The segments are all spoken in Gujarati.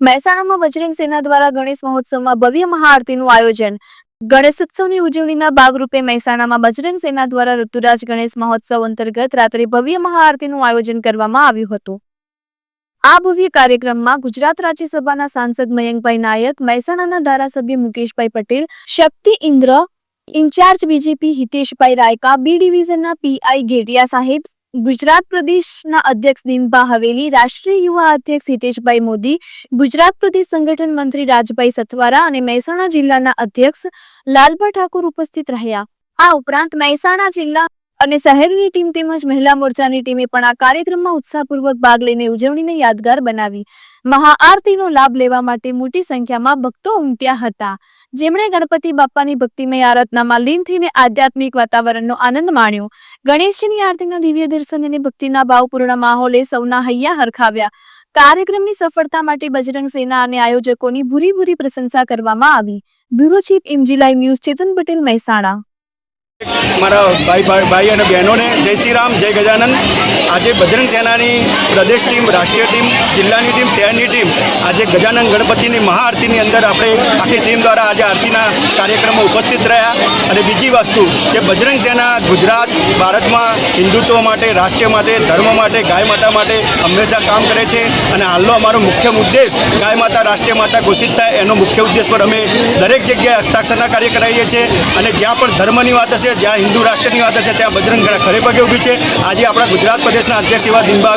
મહેસાણામાં બજરંગ સેના દ્વારા ગણેશ મહોત્સવમાં ભવ્ય મહાઆરતીનું આયોજન. ગણેશ ઉત્સવની ઉજવણીના ભાગરૂપે મહેસાણામાં બજરંગ સેના દ્વારા ઋતુરાજ ગણેશ મહોત્સવ અંતર્ગત રાત્રે ભવ્ય મહાઆરતીનું આયોજન કરવામાં આવ્યું હતું. આ ભવ્ય કાર્યક્રમમાં ગુજરાત રાજ્યસભાના સાંસદ મયંકભાઈ નાયક, મહેસાણાના ધારાસભ્ય મુકેશભાઈ Patel, Shakti Indra, in charge BJP Hiteshbhai Raika, B ડિવિઝનના પીઆઈ ગેટિયા સાહેબ ગુજરાત પ્રદેશના અધ્યક્ષ દિનભા હવેલી, રાષ્ટ્રીય યુવા અધ્યક્ષ હિતેશભાઈ મોદી, ગુજરાત પ્રદેશ સંગઠન મંત્રી રાજભાઈ સથવારા અને મહેસાણા જિલ્લાના અધ્યક્ષ લાલભા ઠાકોર ઉપસ્થિત રહ્યા. આ ઉપરાંત મહેસાણા જિલ્લા અને શહેરની ટીમ તેમજ મહિલા મોરચાની ટીમે પણ આ કાર્યક્રમમાં ઉત્સાહપૂર્વક ભાગ લઈને ઉજવણીને યાદગાર બનાવી. મહાઆરતીનો લાભ લેવા માટે મોટી સંખ્યામાં ભક્તો ઉમટ્યા હતા. જેમણે ગણપતિ બાપ્પાની ભક્તિમય આરાધનામાં લીન થઈને આધ્યાત્મિક વાતાવરણનો આનંદ માણ્યો. ગણેશજીની આરતીના દિવ્ય દર્શન અને ભક્તિના ભાવપૂર્ણ માહોલે સૌના હૈયા હરખાવ્યા. કાર્યક્રમની સફળતા માટે બજરંગ સેના અને આયોજકોની ભૂરી ભૂરી પ્રશંસા કરવામાં આવી. બ્યુરો ચીફ ઇમજી લાઈવ ન્યૂઝ ચેતન પટેલ મહેસાણા. મારા ભાઈ ભાઈ અને બહેનોને જય શ્રી રામ, જય ગજાનંદ આજે બજરંગ સેનાની પ્રદેશ ટીમ, રાષ્ટ્રીય ટીમ, જિલ્લાની ટીમ, શહેરની ટીમ, આજે ગજાનંદ ગણપતિની મહાઆરતીની અંદર આપણે આખી ટીમ દ્વારા આજે આરતીના કાર્યક્રમમાં ઉપસ્થિત રહ્યા. અને બીજી વસ્તુ કે બજરંગ સેના ગુજરાત, ભારતમાં હિન્દુત્વ માટે, રાષ્ટ્ર માટે, ધર્મ માટે, ગાય માતા માટે હંમેશા કામ કરે છે. અને હાલનો અમારો મુખ્ય ઉદ્દેશ ગાય માતા, રાષ્ટ્રીય માતા ઘોષિત થાય, એનો મુખ્ય ઉદ્દેશ પર અમે દરેક જગ્યાએ હસ્તાક્ષરના કાર્ય કરાવીએ છીએ. અને જ્યાં પણ ધર્મની વાત હશે જ્યાં હિન્દુ રાષ્ટ્રની વાત છે, ત્યાં બજરંગ ખરે પગે ઊભી છે. આજે આપણા ગુજરાત પ્રદેશના અધ્યક્ષ એવા દિનબા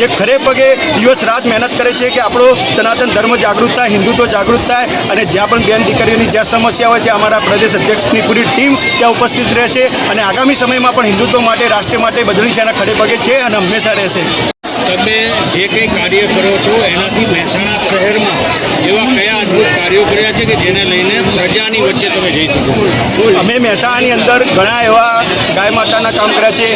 જે ખરે પગે દિવસ રાત મહેનત કરે છે કે આપણો સનાતન ધર્મ જાગૃત થાય, હિન્દુત્વ જાગૃત અને જ્યાં પણ બેન દીકરીઓની જ્યાં સમસ્યા હોય, ત્યાં અમારા પ્રદેશ અધ્યક્ષની પૂરી ટીમ ત્યાં ઉપસ્થિત રહે છે અને આગામી સમયમાં પણ હિન્દુત્વ માટે, રાષ્ટ્ર માટે બજરંગ સેના ખરે પગે છે અને હંમેશા રહેશે. તમે જે કંઈ કાર્ય કરો છો, એનાથી મહેસાણા શહેરમાં એવા અદ્ભુત કાર્યો કર્યા છે કે જેને લઈને પ્રજાની વચ્ચે તમે જઈ શકો અમે મહેસાણાની અંદર ઘણા એવા ગાય માતાના કામ કર્યા છે.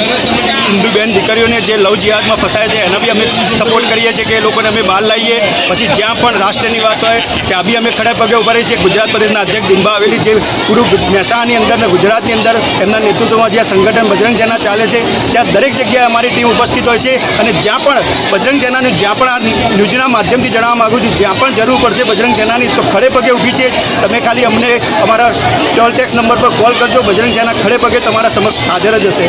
હિન્દુ બેન દીકરીઓને જે લવ જિહાદમાં ફસાય છે, એના બી અમે સપોર્ટ કરીએ છીએ કે એ લોકોને અમે બહાર લાવીએ. પછી જ્યાં પણ રાષ્ટ્રની વાત હોય, ત્યાં બી અમે ખડા પગે ઊભા રહીએ છીએ. ગુજરાત પ્રદેશના અધ્યક્ષ દિનભા આવેલી જે પૂરું મહેસાણાની અંદર ને ગુજરાતની અંદર એમના નેતૃત્વમાં જ્યાં સંગઠન બજરંગ સેના ચાલે છે, ત્યાં દરેક જગ્યાએ અમારી ટીમ ઉપસ્થિત હોય છે. અને જ્યાં પણ બજરંગ સેનાનું જ્યાં પણ આ ન્યૂઝના માધ્યમથી જણાવવા માગું છું, જ્યાં પણ જરૂર પડશે બજરંગ સેનાની તો ખડે પગે ઊભી છે. તમે ખાલી અમને અમારા ટોલ ટેક્સ નંબર પર કોલ કરજો. બજરંગ સેના ખડે પગે તમારા સમક્ષ હાજર જ હશે.